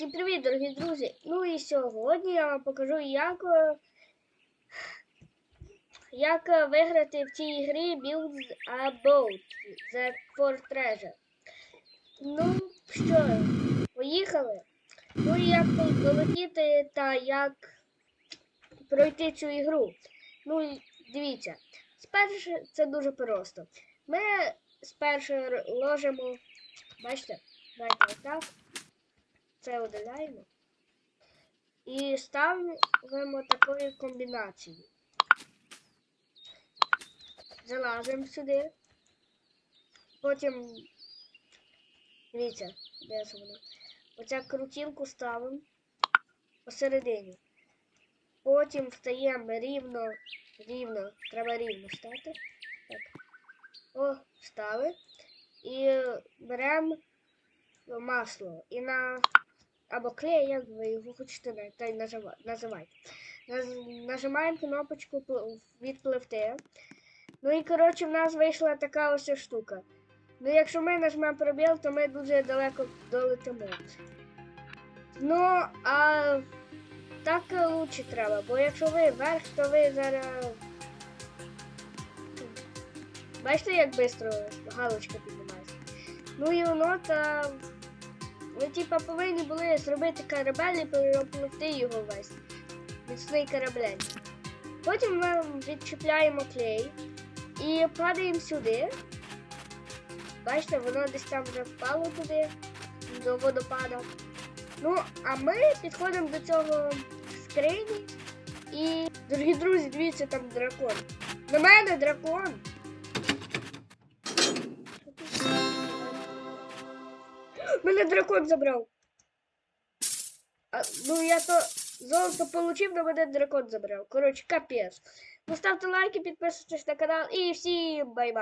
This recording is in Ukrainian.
Всім привіт, дорогі друзі! Ну і сьогодні я вам покажу, як, е, як е, виграти в цій грі Build a Boat The for Treasure. Ну що, поїхали? Ну і як долетіти та як пройти цю ігру. Ну і дивіться, спершу це дуже просто. Ми спершу ложимо, бачите, давайте отак. Це видаляємо. І ставимо такою комбінацією. Залазимо сюди. Потім, дивіться, де воно. Оця крутілку ставимо посередині. Потім встаємо рівно, рівно, треба рівно стати. Так. О, встали. І беремо масло. І на або клей, як ви його хочете та й. Нажимаємо кнопочку пл- відпливти. Ну і коротше в нас вийшла така ось штука. Ну якщо ми нажмемо пробіл, то ми дуже далеко долетимо. Ну, а так лучше треба, бо якщо ви вверх, то ви зараз. Бачите, як швидко галочка піднімається? Ну і воно та ви типа повинні були зробити корабель і перепливти його весь. Міцний корабель. Потім ми відчіпляємо клей і падаємо сюди. Бачите, воно десь там вже впало туди, до водопада. Ну, а ми підходимо до цього скрині і, дорогі друзі, дивіться, там дракон. На мене дракон. Мене дракон забрав. А, ну я то золото получив, но мене дракон забрав. Коротше, капець. поставьте лайки, підписуйтесь на канал і всім бай-бай.